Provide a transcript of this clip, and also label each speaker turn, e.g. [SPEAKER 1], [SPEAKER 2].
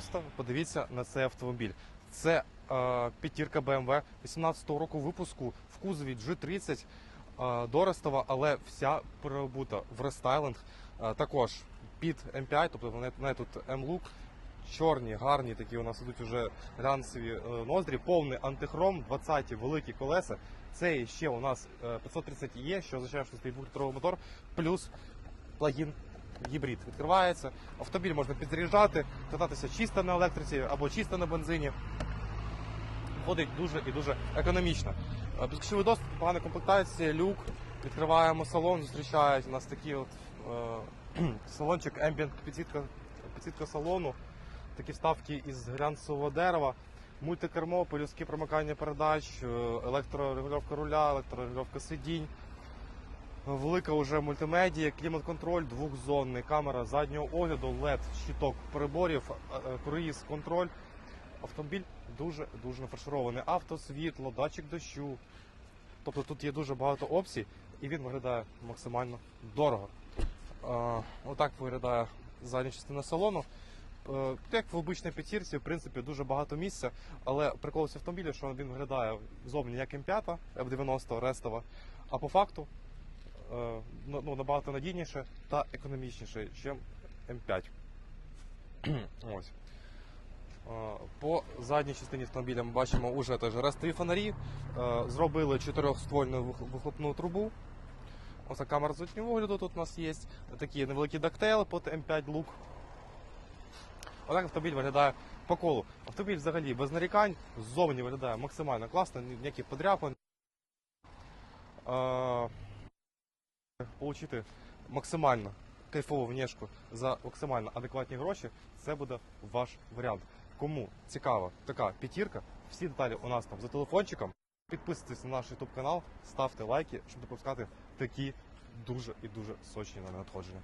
[SPEAKER 1] Просто подивіться на цей автомобіль. Це е, п'ятірка BMW 18-го року випуску в кузові G30 е, доростова, але вся переобута в рестайлинг. Е, також під M5, тобто вони вони тут M-Look, чорні, гарні такі у нас ідуть вже глянцеві е, ноздрі, повний антихром, 20-ті великі колеса. Це ще у нас е, 530 є, що означає, що стоїть двохлітровий мотор, плюс плагін гібрид відкривається. Автомобіль можна підзаряджати, кататися чисто на електриці або чисто на бензині. Виходить дуже і дуже економічно. Е, доступ, погана комплектація, люк. Відкриваємо салон, зустрічають у нас такий от е, салончик, ембієнт підсвітка, підсвітка салону, такі вставки із глянцевого дерева, мультикермо, пелюстки промикання передач, е, електрорегульовка руля, електрорегульовка сидінь. Велика вже мультимедія, клімат-контроль, двохзонний, камера заднього огляду, LED, щиток приборів, е, е, круїз, контроль. Автомобіль дуже дуже нафарширований. Автосвітло, датчик дощу. Тобто тут є дуже багато опцій, і він виглядає максимально дорого. Е, отак виглядає задня частина салону. Як в обичній п'ятірці, в принципі, дуже багато місця, але прикол з автомобіля, що він виглядає зовні як М5, F90 Рестова, а по факту ну, ну, набагато надійніше та економічніше, ніж М5. Ось. Е, По задній частині автомобіля ми бачимо уже теж рестові фонарі. Е, Зробили чотирьохствольну вих- вихлопну трубу. Ось камера заднього огляду тут у нас є. Такі невеликі дактейли під М5 лук. Отак автомобіль виглядає по колу. Автомобіль взагалі без нарікань, ззовні виглядає максимально класно, ні- ніяких подряпин. Получити максимально кайфову внешку за максимально адекватні гроші, це буде ваш варіант. Кому цікава така п'ятірка, всі деталі у нас там за телефончиком. Підписуйтесь на наш YouTube канал, ставте лайки, щоб допускати такі дуже і дуже сочні на надходження.